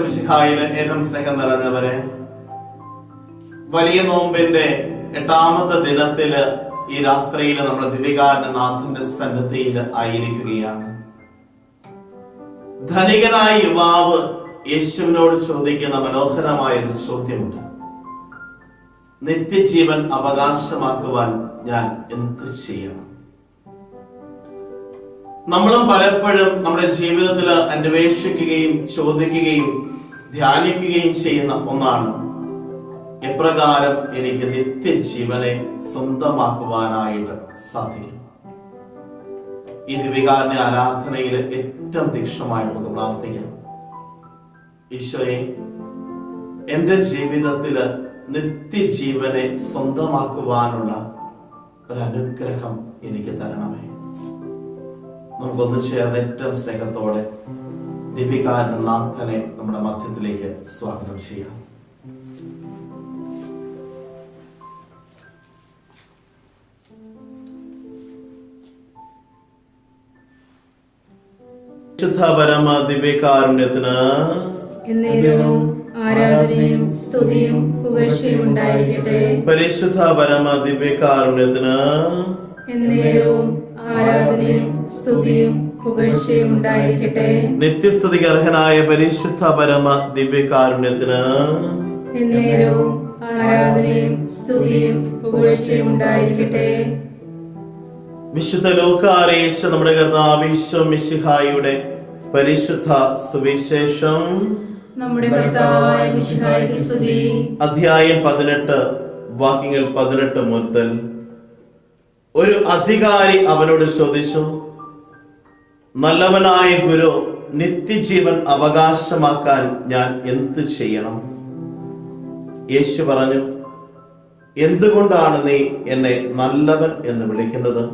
ഈശ്വമിശിഹായിലെ എന്നും സ്നേഹം നിറഞ്ഞവരെ വലിയ നോമ്പിന്റെ എട്ടാമത്തെ ദിനത്തിൽ ഈ രാത്രിയിൽ നമ്മൾ ദിവികാരനാഥന്റെ സന്നിധിയിൽ ആയിരിക്കുകയാണ്. ധനികനായ യുവാവ് യേശുവിനോട് ചോദിക്കുന്ന മനോഹരമായ ഒരു ചോദ്യമുണ്ട്. നിത്യജീവൻ അവകാശമാക്കുവാൻ ഞാൻ എന്ത് ചെയ്യണം? നമ്മളും പലപ്പോഴും നമ്മുടെ ജീവിതത്തിൽ അന്വേഷിക്കുകയും ചോദിക്കുകയും ധ്യാനിക്കുകയും ചെയ്യുന്ന ഒന്നാണ്. എപ്രകാരം എനിക്ക് നിത്യജീവനെ സ്വന്തമാക്കുവാനായിട്ട് സാധിക്കും. ഈ ദിവികാരന്റെ ആരാധനയിൽ ഏറ്റവും തീക്ഷണമായി നമുക്ക് പ്രാർത്ഥിക്കാം. ഈശോയെ എന്റെ ജീവിതത്തിൽ നിത്യജീവനെ സ്വന്തമാക്കുവാനുള്ള ഒരു അനുഗ്രഹം എനിക്ക് തരണമേ. നമുക്കൊന്ന് ചേർന്ന് ഏറ്റവും സ്നേഹത്തോടെ ദീപികാരൻ നാഥനെ നമ്മുടെ മധ്യത്തിലേക്ക് സ്വാഗതം ചെയ്യാം. ശുദ്ധ പരമ ദിവ്യകാരുണ്യത്തിന് ആരാധനയും സ്തുതിയും പുകഴ്ചയും ഉണ്ടായിരിക്കട്ടെ. പരിശുദ്ധ പരമ ദിവ്യകാരുണ്യത്തിന് ആരാധനയും സ്തുതിയും പുകഴ്ചയും ഉണ്ടായിരിക്കട്ടെ നിത്യസ്തുതിക്ക് അർഹനായ പരിശുദ്ധ പരമ ദിവ്യകാരുണ്യത്തിന് എന്നേരവും ആരാധനയും സ്തുതിയും പുകഴ്ചയും ഉണ്ടായിരിക്കട്ടെ വിശുദ്ധ ലോക അറിയിച്ച നമ്മുടെ കർത്താവിശ്വം മിശിഹായുടെ പരിശുദ്ധ സുവിശേഷം. നമ്മുടെ കർത്താവായ മിശിഹായ്ക്ക് സ്തുതി. അധ്യായം പതിനെട്ട് വാക്യങ്ങൾ പതിനെട്ട് മുതൽ. ഒരു അധികാരി അവനോട് ചോദിച്ചു നല്ലവനായ ഗുരു നിത്യജീവൻ അവകാശമാക്കാൻ ഞാൻ എന്ത് ചെയ്യണം? യേശു പറഞ്ഞു എന്തുകൊണ്ടാണ് നീ എന്നെ നല്ലവൻ എന്ന് വിളിക്കുന്നത്?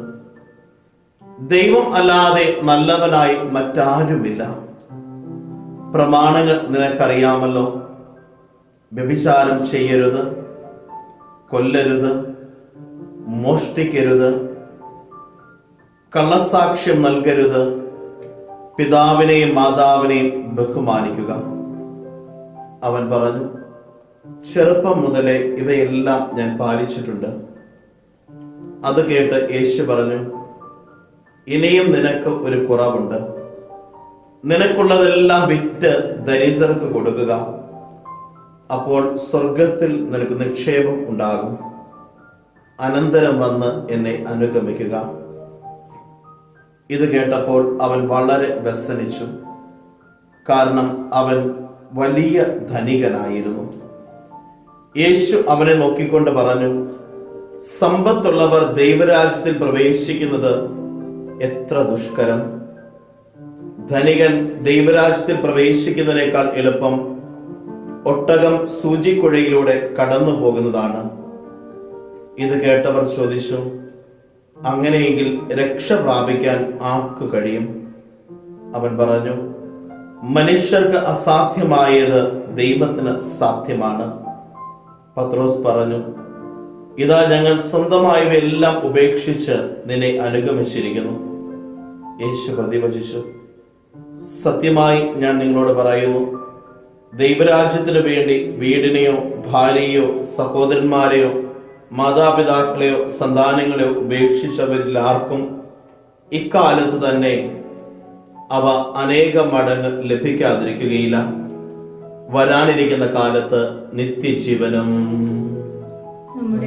ദൈവം അല്ലാതെ നല്ലവനായി മറ്റാരുമില്ല. പ്രമാണങ്ങൾ നിനക്കറിയാമല്ലോ. വ്യഭിചാരം ചെയ്യരുത് കൊല്ലരുത് മോഷ്ടിക്കരുത് കള്ളസാക്ഷ്യം നൽകരുത് പിതാവിനെയും മാതാവിനെയും ബഹുമാനിക്കുക. അവൻ പറഞ്ഞു ചെറുപ്പം മുതലേ ഇവയെല്ലാം ഞാൻ പാലിച്ചിട്ടുണ്ട്. അത് കേട്ട് യേശു പറഞ്ഞു ഇനിയും നിനക്ക് ഒരു കുറവുണ്ട്. നിനക്കുള്ളതെല്ലാം വിറ്റ് ദരിദ്രർക്ക് കൊടുക്കുക. അപ്പോൾ സ്വർഗത്തിൽ നിനക്ക് നിക്ഷേപം ഉണ്ടാകും. അനന്തരം വന്ന് എന്നെ അനുഗമിക്കുക. ഇത് കേട്ടപ്പോൾ അവൻ വളരെ വ്യസനിച്ചു. കാരണം അവൻ വലിയ ധനികനായിരുന്നു. യേശു അവനെ നോക്കിക്കൊണ്ട് പറഞ്ഞു സമ്പത്തുള്ളവർ ദൈവരാജ്യത്തിൽ പ്രവേശിക്കുന്നത് എത്ര ദുഷ്കരം. ധനികൻ ദൈവരാജ്യത്തിൽ പ്രവേശിക്കുന്നതിനേക്കാൾ എളുപ്പം ഒട്ടകം സൂചിക്കുഴയിലൂടെ കടന്നു പോകുന്നതാണ് ഇത് കേട്ടവർ ചോദിച്ചു അങ്ങനെയെങ്കിൽ രക്ഷ പ്രാപിക്കാൻ ആർക്കു കഴിയും? അവൻ പറഞ്ഞു മനുഷ്യർക്ക് അസാധ്യമായത് ദൈവത്തിന് സാധ്യമാണ്. പത്രോസ് പറഞ്ഞു ഇതാ ഞങ്ങൾ സ്വന്തമായവയെല്ലാം ഉപേക്ഷിച്ച് നിന്നെ അനുഗമിച്ചിരിക്കുന്നു. യേശു പ്രതിവചിച്ചു സത്യമായി ഞാൻ നിങ്ങളോട് പറയുന്നു ദൈവരാജ്യത്തിനു വേണ്ടി വീടിനെയോ ഭാര്യയോ സഹോദരന്മാരെയോ മാതാപിതാക്കളെയോ സന്താനങ്ങളെയോ ഉപേക്ഷിച്ചവരിൽ ആർക്കും ഇക്കാലത്ത് തന്നെ അവ അനേക മടങ്ങ് ലഭിക്കാതിരിക്കുകയില്ല. വരാനിരിക്കുന്ന കാലത്ത് നിത്യജീവനം. നമ്മുടെ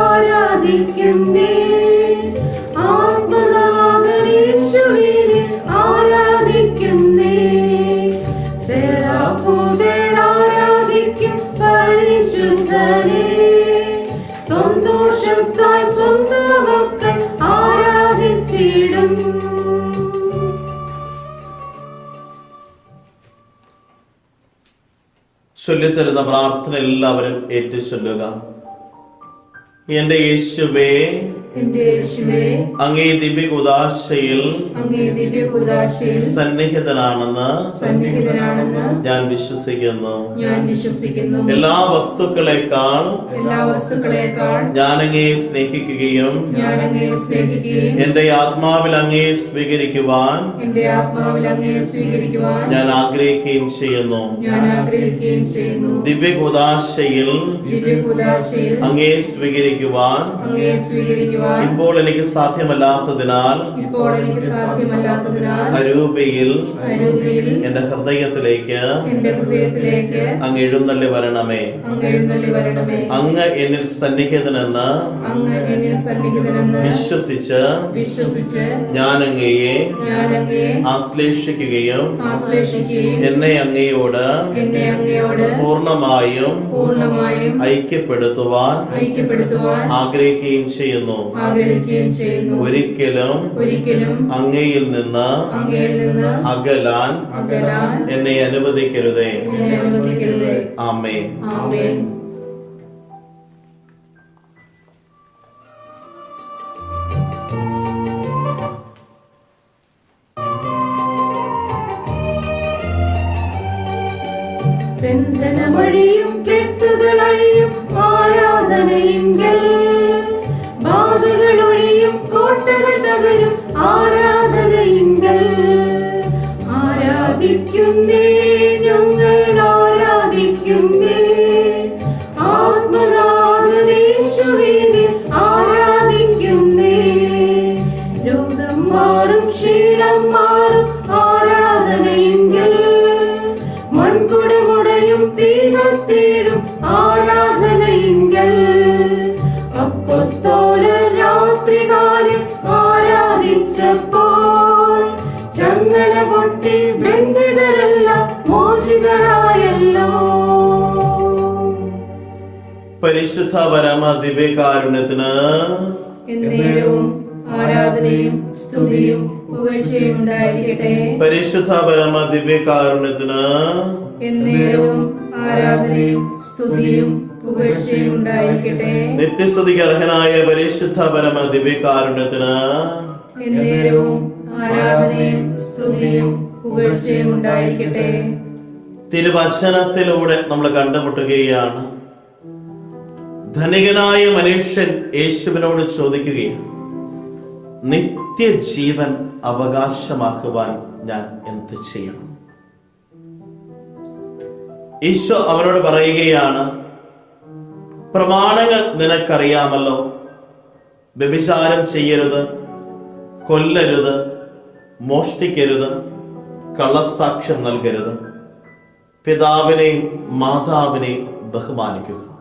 ആരാധിക്കുന്നേ മിശിഹായ്ക്ക് ചൊല്ലിത്തരുന്ന പ്രാർത്ഥന എല്ലാവരും ഏറ്റു ചൊല്ലുക. എന്റെ യേശുവേ അങ്ങേ ദിവ്യകുദാശയിൽ അങ്ങേ സന്നിഹിതനാണെന്ന് ഞാൻ വിശ്വസിക്കുന്നു. ഞാൻ വിശ്വസിക്കുന്നു. എല്ലാ വസ്തുക്കളെക്കാൾ എല്ലാ വസ്തുക്കളെക്കാൾ ഞാൻ അങ്ങേ സ്നേഹിക്കുകയും ഞാൻ അങ്ങയെ സ്നേഹിക്കുകയും എന്റെ ആത്മാവിൽ അങ്ങേ സ്വീകരിക്കുവാൻ എന്റെ ആത്മാവിൽ അങ്ങയെ സ്വീകരിക്കുവാൻ ഞാൻ ആഗ്രഹിക്കുകയും ചെയ്യുന്നു. ഞാൻ ആഗ്രഹിക്കുകയും ചെയ്യുന്നു. ദിവ്യകുദാശയിൽ ദിവ്യകുദാശയിൽ അങ്ങേ സ്വീകരിക്കുവാൻ അങ്ങയെ സ്വീകരിക്കുവാൻ ഇപ്പോൾ എനിക്ക് സാധ്യമല്ലാത്തതിനാൽ ഇപ്പോൾ എനിക്ക് സാധ്യമല്ലാത്തതിനാൽ അരൂപയിൽ അരൂപിയിൽ എന്റെ ഹൃദയത്തിലേക്ക് എന്റെ ഹൃദയത്തിലേക്ക് അങ്ങ് എഴുന്നള്ളി വരണമേ. അങ്ങ് എഴുന്നള്ളി വരണമേ. അങ്ങ് എന്നിൽ സന്നിഹിതനെന്ന് അങ്ങ് എന്നിൽ സന്നിഹിതനെന്ന് വിശ്വസിച്ച് വിശ്വസിച്ച് ഞാൻ അങ്ങയെ ഞാൻ അങ്ങയെ ആശ്ലേഷിക്കുകയും ആശ്ലേഷിക്കുകയും എന്നെ അങ്ങയോട് എന്നെ അങ്ങയോട് പൂർണമായും പൂർണമായും ഐക്യപ്പെടുത്തുവാൻ ഐക്യപ്പെടുത്തുവാൻ ആഗ്രഹിക്കുകയും ചെയ്യുന്നു. ആഗ്രഹിക്കുകയും ചെയ്യുന്നു. ഒരിക്കലും ഒരിക്കലും അങ്ങയിൽ നിന്ന് അങ്ങയിൽ നിന്ന് അകലാൻ അകലാൻ എന്നെ അനുവദിക്കരുതേ. എന്നെ അനുവദിക്കരുതേ. ആമേ ആമേൻ. ഞങ്ങൾ പരമ ദിവ്യകാരുണ്യത്തിന് ആരാധനയും സ്തുതിയും പുകഴ്ചയും ഉണ്ടായിരിക്കട്ടെ. പരിശുദ്ധ പരമ ദിവ്യകാരുണ്യത്തിന് എന്നേരവും ആരാധനയും സ്തുതിയും പുകഴ്ചയും ഉണ്ടായിരിക്കട്ടെ. നിത്യസ്തുതിക്ക് അർഹനായ പരിശുദ്ധ പരമ ദിവ്യകാരുണ്യത്തിന് എന്നേരവും ആരാധനയും സ്തുതിയും പുകഴ്ചയും ഉണ്ടായിരിക്കട്ടെ. തിരുവചനത്തിലൂടെ നമ്മൾ കണ്ടുമുട്ടുകയാണ്. ധനികനായ മനുഷ്യൻ യേശുവിനോട് ചോദിക്കുകയാണ് നിത്യജീവൻ അവകാശമാക്കുവാൻ ഞാൻ എന്ത് ചെയ്യണം? ഈശോ അവനോട് പറയുകയാണ് പ്രമാണങ്ങൾ നിനക്കറിയാമല്ലോ വ്യഭിചാരം ചെയ്യരുത് കൊല്ലരുത് മോഷ്ടിക്കരുത് കള്ളസാക്ഷ്യം നൽകരുത്. പിതാവിനെയും മാതാവിനെയും ബഹുമാനിക്കുക.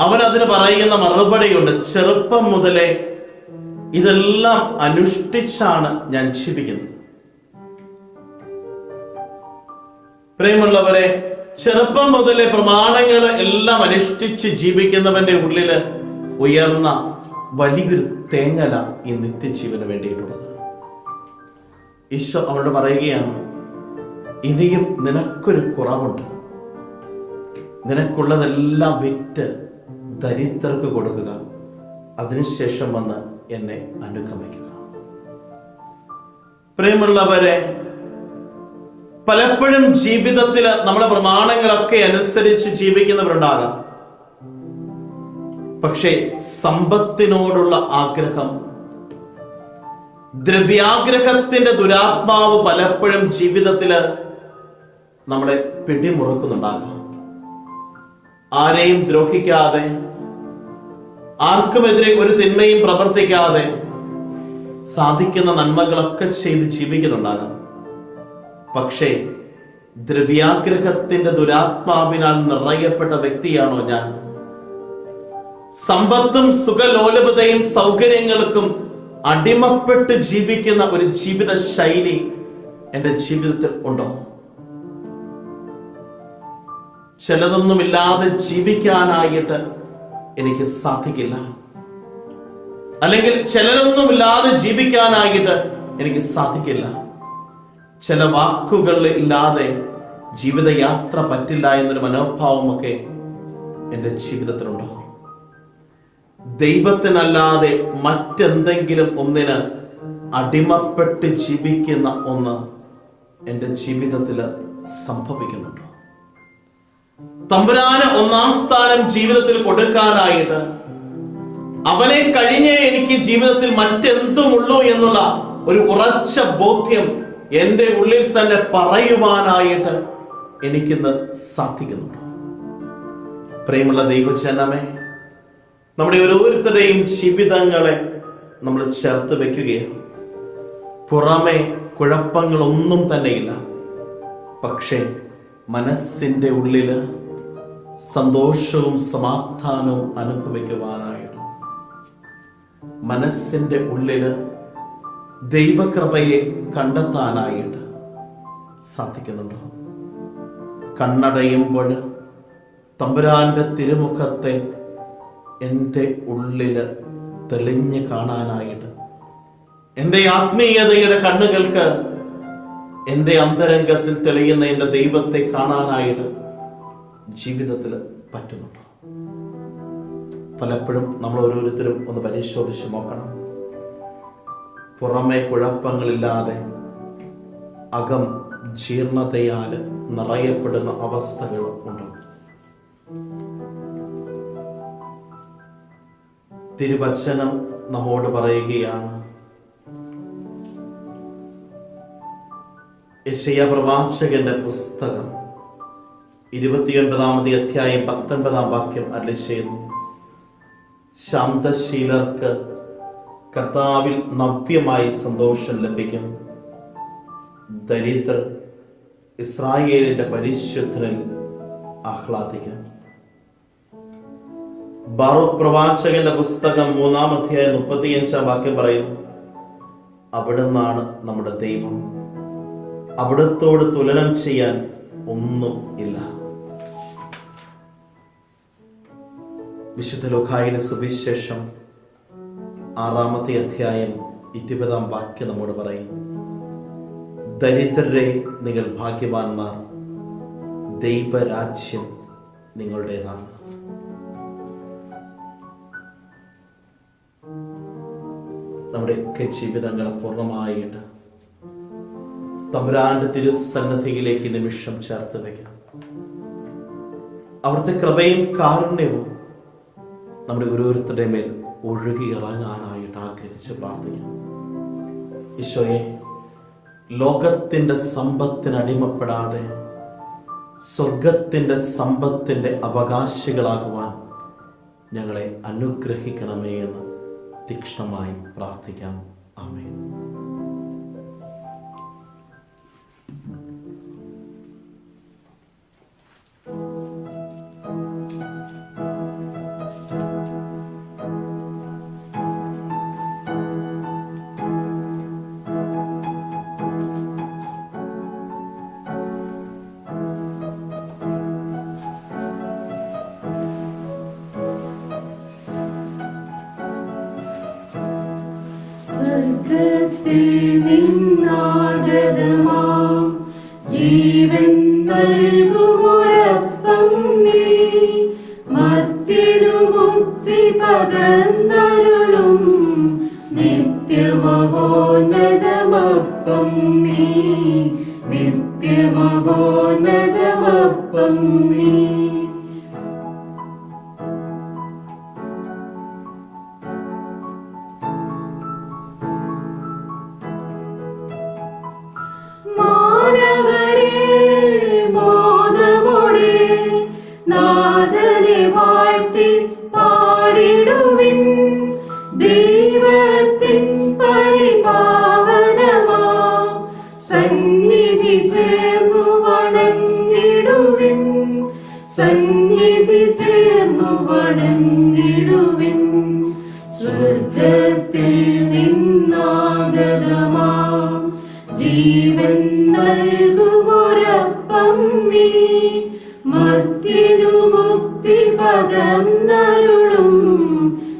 അവൻ അതിന് പറയുന്ന മറുപടിയുണ്ട് ചെറുപ്പം മുതലേ ഇതെല്ലാം അനുഷ്ഠിച്ചാണ് ഞാൻ ജീവിക്കുന്നത്. പ്രിയമുള്ളവരെ ചെറുപ്പം മുതലേ പ്രമാണങ്ങൾ എല്ലാം അനുഷ്ഠിച്ച് ജീവിക്കുന്നവന്റെ ഉള്ളിൽ ഉയർന്ന വലിയൊരു തേങ്ങല ഈ നിത്യജീവന് വേണ്ടിയിട്ടുള്ളത്. ഈശോ അവനോട് പറയുകയാണ് ഇനിയും നിനക്കൊരു കുറവുണ്ട്. നിനക്കുള്ളതെല്ലാം വിറ്റ് ദരിദ്രർക്ക് കൊടുക്കുക അതിനുശേഷം വന്ന് എന്നെ അനുഗമിക്കുക. പ്രിയമുള്ളവരെ പലപ്പോഴും ജീവിതത്തിൽ നമ്മുടെ പ്രമാണങ്ങളൊക്കെ അനുസരിച്ച് ജീവിക്കുന്നവരുണ്ടാകാം. പക്ഷേ സമ്പത്തിനോടുള്ള ആഗ്രഹം ദ്രവ്യാഗ്രഹത്തിന്റെ ദുരാത്മാവ് പലപ്പോഴും ജീവിതത്തിൽ നമ്മളെ പിടിമുറുക്കുന്നുണ്ടാകാം. ആരെയും ദ്രോഹിക്കാതെ ആർക്കുമെതിരെ ഒരു തിന്മയും പ്രവർത്തിക്കാതെ സാധിക്കുന്ന നന്മകളൊക്കെ ചെയ്ത് ജീവിക്കുന്നുണ്ടാകാം. പക്ഷേ ദ്രവ്യാഗ്രഹത്തിന്റെ ദുരാത്മാവിനാൽ നിറയപ്പെട്ട വ്യക്തിയാണോ ഞാൻ? സമ്പത്തും സുഖലോലഭതയും സൗകര്യങ്ങൾക്കും അടിമപ്പെട്ട് ജീവിക്കുന്ന ഒരു ജീവിത ശൈലി എന്റെ ജീവിതത്തിൽ ഉണ്ടോ? ചിലതൊന്നുമില്ലാതെ ജീവിക്കാനായിട്ട് എനിക്ക് സാധിക്കില്ല. അല്ലെങ്കിൽ ചിലരൊന്നുമില്ലാതെ ജീവിക്കാനായിട്ട് എനിക്ക് സാധിക്കില്ല. ചില വാക്കുകൾ ഇല്ലാതെ ജീവിതയാത്ര പറ്റില്ല എന്നൊരു മനോഭാവമൊക്കെ എന്റെ ജീവിതത്തിലുണ്ടോ. ദൈവത്തിനല്ലാതെ മറ്റെന്തെങ്കിലും ഒന്നിന് അടിമപ്പെട്ട് ജീവിക്കുന്ന ഒന്ന് എന്റെ ജീവിതത്തിൽ സംഭവിക്കുന്നുണ്ടോ. തമ്പുരാന് ഒന്നാം സ്ഥാനം ജീവിതത്തിൽ കൊടുക്കാനായിട്ട് അവനെ കഴിഞ്ഞേ എനിക്ക് ജീവിതത്തിൽ മറ്റെന്തുമുള്ളൂ എന്നുള്ള ഒരു ഉറച്ച ബോധ്യം എന്റെ ഉള്ളിൽ തന്നെ പറയുവാനായിട്ട് എനിക്കിന്ന് സാധിക്കുന്നുണ്ട്. പ്രിയമുള്ള ദൈവജനമേ നമ്മുടെ ഓരോരുത്തരുടെയും ജീവിതങ്ങളെ നമ്മൾ ചേർത്ത് വെക്കുകയാണ്. പുറമെ കുഴപ്പങ്ങളൊന്നും തന്നെയില്ല. പക്ഷേ മനസ്സിന്റെ ഉള്ളിൽ സന്തോഷവും സമാധാനവും അനുഭവിക്കുവാനായിട്ട്. മനസ്സിന്റെ ഉള്ളിൽ ദൈവകൃപയെ കണ്ടെത്താനായിട്ട് സാധിക്കുന്നുണ്ടോ? കണ്ണടയുമ്പോൾ തമ്പുരാന്റെ തിരുമുഖത്തെ എന്റെ ഉള്ളിൽ തെളിഞ്ഞ് കാണാനായിട്ട്. എന്റെ ആത്മീയതയുടെ കണ്ണുകൾക്ക് എന്റെ അന്തരംഗത്തിൽ തെളിയുന്ന എന്റെ ദൈവത്തെ കാണാനായിട്ട് ജീവിതത്തിൽ പറ്റുന്നുണ്ട്? പലപ്പോഴും നമ്മൾ ഓരോരുത്തരും ഒന്ന് പരിശോധിച്ച് നോക്കണം. പുറമെ കുഴപ്പങ്ങളില്ലാതെ അകം ജീർണതയാൽ നിറയപ്പെടുന്ന അവസ്ഥകൾ ഉണ്ട്? തിരുവചനം നമ്മോട് പറയുകയാണ് യശയ പ്രവാചകന്റെ പുസ്തകം. ഇരുപത്തിയൊൻപതാമത് അധ്യായം പത്തൊൻപതാം വാക്യം അല്ലെ ചെയ്യുന്നു. ശാന്തശീലർക്ക് കർത്താവിൽ നവ്യമായി സന്തോഷം ലഭിക്കും ദരിദ്രർ ഇസ്രായേലിന്റെ പരിശുദ്ധനിൽ ആഹ്ലാദിക്കും ബാറൂഖ് പ്രവാചകന്റെ പുസ്തകം മൂന്നാം അധ്യായം മുപ്പത്തിയഞ്ചാം വാക്യം പറയുന്നു അവിടുന്നാണ് നമ്മുടെ ദൈവം. അവിടത്തോട് തുലനം ചെയ്യാൻ ഒന്നും ഇല്ല. വിശുദ്ധ ലോകായുടെ സുവിശേഷം ആറാമത്തെ അധ്യായം ഇരുപതാം വാക്യം നമ്മോട് പറയും. ദരിദ്രരെ നിങ്ങൾ ഭാഗ്യവാന്മാർ ദൈവരാജ്യം നിങ്ങളുടേതാണ്. നമ്മുടെയൊക്കെ ജീവിതങ്ങൾ പൂർണമായിട്ട് തമ്പുരാന്റെ തിരുസന്നദ്ധിയിലേക്ക് നിമിഷം ചേർത്ത് വയ്ക്കാം. അവിടുത്തെ കൃപയും കാരുണ്യവും നമ്മുടെ ഓരോരുത്തരുടെ മേൽ ഒഴുകി ഇറങ്ങാനായിട്ട് ആഗ്രഹിച്ച് പ്രാർത്ഥിക്കാം. ഈശോയെ ലോകത്തിന്റെ സമ്പത്തിന് അടിമപ്പെടാതെ സ്വർഗത്തിന്റെ സമ്പത്തിന്റെ അവകാശികളാകുവാൻ ഞങ്ങളെ അനുഗ്രഹിക്കണമേ എന്ന് തീക്ഷ്ണമായി പ്രാർത്ഥിക്കാം. ആമേൻ. ജീവൻ നൽകുമൊരപ്പം വണങ്ങിടുവിൻ സ്വർഗത്തിൽ നിന്നാഗതമാം. ജീവൻ നൽകുമൊരപ്പം നീ. മത്തിനു മുക്തി പകർന്നരുളും.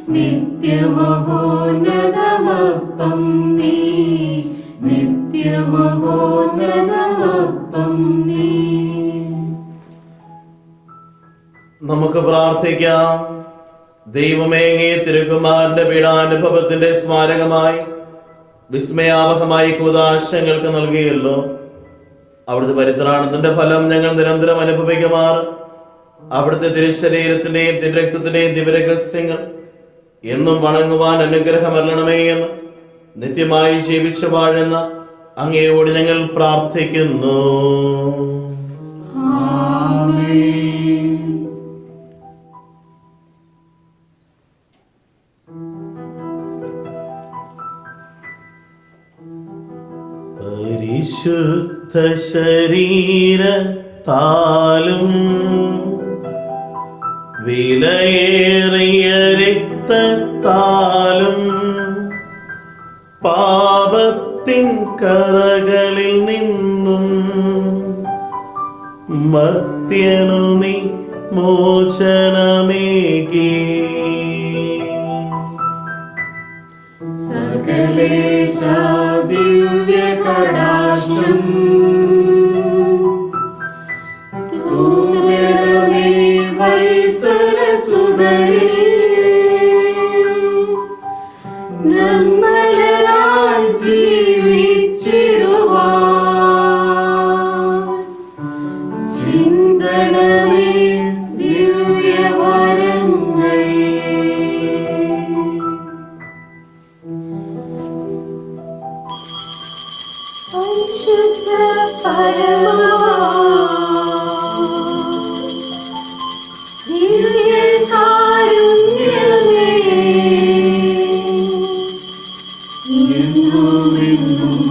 നിത്യമഹോന്നതമപ്പം നീ. നിത്യമഹോന്നതമപ്പം നീ. നമുക്ക് പ്രാർത്ഥിക്കാം. ദൈവമേങ്ങേ തിരുക്കുമാരന്റെ പീഡാനുഭവത്തിന്റെ സ്മാരകമായി വിസ്മയാവഹമായി കൂതാശങ്ങൾക്ക് നൽകിയല്ലോ. അവിടുത്തെ പരിത്രാണത്തിന്റെ ഫലം ഞങ്ങൾ നിരന്തരം അനുഭവിക്കുമാർ. അവിടുത്തെ തിരുശരീരത്തിന്റെയും തിരക്തത്തിന്റെയും ദിവരഹസ്യങ്ങൾ എന്നും വണങ്ങുവാൻ അനുഗ്രഹമരണമേ എന്ന് നിത്യമായി ജീവിച്ചു വാഴുന്ന അങ്ങയോട് ഞങ്ങൾ പ്രാർത്ഥിക്കുന്നു. പരിശുദ്ധ ശരീര താലും വിലയേറിയ രക്തത്താലും പാപത്തിൻ കറകളിൽ നിന്നും മത്യനു നീ മോചനമേകി. സകലേശാ തൂകണമേ വത്സലസുതരിൽ എന്നുമെന്നും അങ്ങേയ്ക്കാരാധന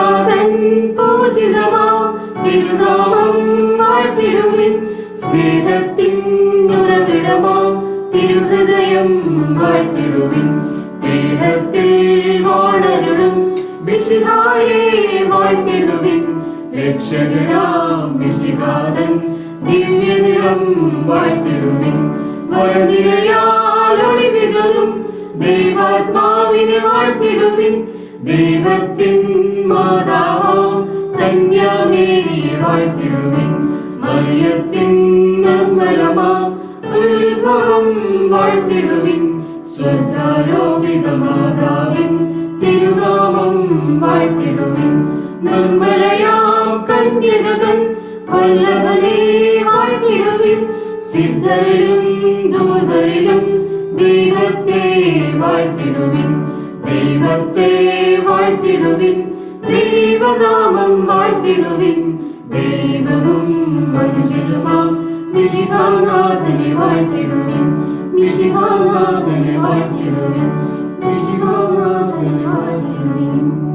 മിശിഹാതൻ പൂജിതമാം തിരുനാമം വാഴ്ത്തിടുവിൻ. സ്നേഹത്തിൻ ഉറവിടമാം തിരുഹൃദയം വാഴ്ത്തിടുവിൻ. പീഠത്തിൽ വാണരുളും മിശിഹായെ വാഴ്ത്തിടുവിൻ. രക്ഷകരാം മിശിഹാതൻ ദിവ്യനിളം വാഴ്ത്തിടുവിൻ. വരനിരയാലൊളി വിതറും ദൈവാത്മാവിനെ വാഴ്ത്തിടുവിൻ. ദൈവത്തിൻ മാതാവാം കന്യാമേരിയെ വാഴ്ത്തിടുവിൻ. മറിയത്തിൻ നിർമ്മലമാം ഉത്ഭവം വാഴ്ത്തിടുവിൻ. സ്വർഗാരോപിത മാതാവിൻ തിരുനാമം വാഴ്ത്തിടുവിൻ. നിർമ്മലയാം കന്യകതൻ വല്ലഭനെ വാഴ്ത്തിടുവിൻ. സിദ്ധരിലും ദൂതരിലും ദൈവത്തെ ദൈവത്തെ വാഴ്ത്തിടുവിൻ. ദൈവനാമം വാഴ്ത്തിടുവിൻ. ദൈവവും മനുഷ്യരുമാം. മിശിഹാനാഥനെ വാഴ്ത്തിടുവിൻ. മിശിഹാനാഥനെ വാഴ്ത്തിടുവിൻ. മിശിഹാനാഥനെ വാഴ്ത്തിടുവിൻ.